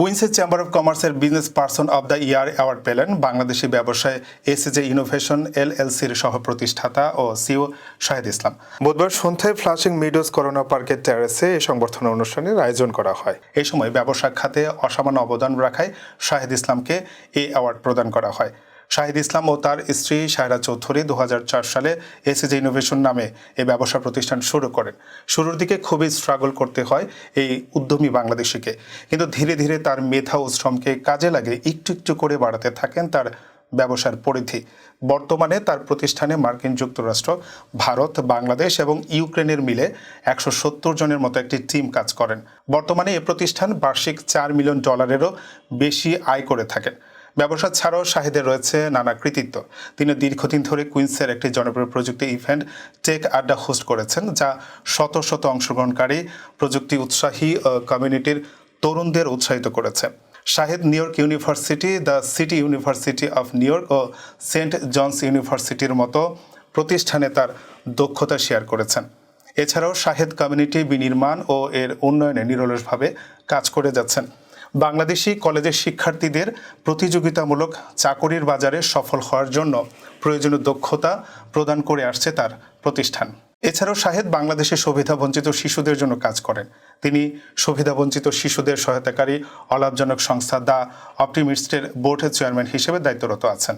কুইন্সের chamber of কমার্সের business person of the year award পেলেন বাংলাদেশি ব্যবসায় এসএজে ইনোভেশন এলএলসির সহ প্রতিষ্ঠাতা ও সিও শাহেদ ইসলাম। বুধবার সন্ধ্যায় ফ্লাশিং মিডোজ করোনা পার্কের টেরেসে এই সংবর্ধনা অনুষ্ঠানের আয়োজন করা হয়। এই সময় ব্যবসা খাতে অসামান্য অবদান রাখায় শাহেদ ইসলামকে এই অ্যাওয়ার্ড প্রদান করা হয়। শাহিদ ইসলাম ও তার স্ত্রী সায়রা চৌধুরী দু হাজার চার সালে এসএজে ইনোভেশন নামে এই ব্যবসা প্রতিষ্ঠান শুরু করেন। শুরুর দিকে খুবই স্ট্রাগল করতে হয় এই উদ্যমী বাংলাদেশিকে। কিন্তু ধীরে ধীরে তার মেধা ও শ্রমকে কাজে লাগে একটু একটু করে বাড়াতে থাকেন তার ব্যবসার পরিধি। বর্তমানে তার প্রতিষ্ঠানে মার্কিন যুক্তরাষ্ট্র, ভারত, বাংলাদেশ এবং ইউক্রেনের মিলে একশো সত্তর জনের মতো একটি টিম কাজ করেন। বর্তমানে এ প্রতিষ্ঠান বার্ষিক চার মিলিয়ন ডলারেরও বেশি আয় করে থাকেন। ব্যবসা ছাড়াও শাহিদের রয়েছে নানা কৃতিত্ব। তিনি দীর্ঘদিন ধরে কুইন্সের একটি জনপ্রিয় প্রযুক্তি ইভেন্ট টেক আড্ডা হোস্ট করেছেন, যা শত শত অংশগ্রহণকারী প্রযুক্তি উৎসাহী কমিউনিটির তরুণদের উৎসাহিত করেছে। Shahid New York university, the city university of New York O Saint John's ইউনিভার্সিটির মতো প্রতিষ্ঠানে তার দক্ষতা শেয়ার করেছেন। এছাড়াও শাহেদ কমিউনিটি বিনির্মাণ ও এর উন্নয়নে নিরলসভাবে কাজ করে যাচ্ছেন। বাংলাদেশি কলেজের শিক্ষার্থীদের প্রতিযোগিতামূলক চাকরির বাজারে সফল হওয়ার জন্য প্রয়োজনীয় দক্ষতা প্রদান করে আসছে তার প্রতিষ্ঠান। এছাড়াও শাহেদ বাংলাদেশের সুবিধাবঞ্চিত শিশুদের জন্য কাজ করেন। তিনি সুবিধাবঞ্চিত শিশুদের সহায়তাকারী, অলাভজনক সংস্থা দ্য অপটিমিস্টের বোর্ডের চেয়ারম্যান হিসেবে দায়িত্বরত আছেন।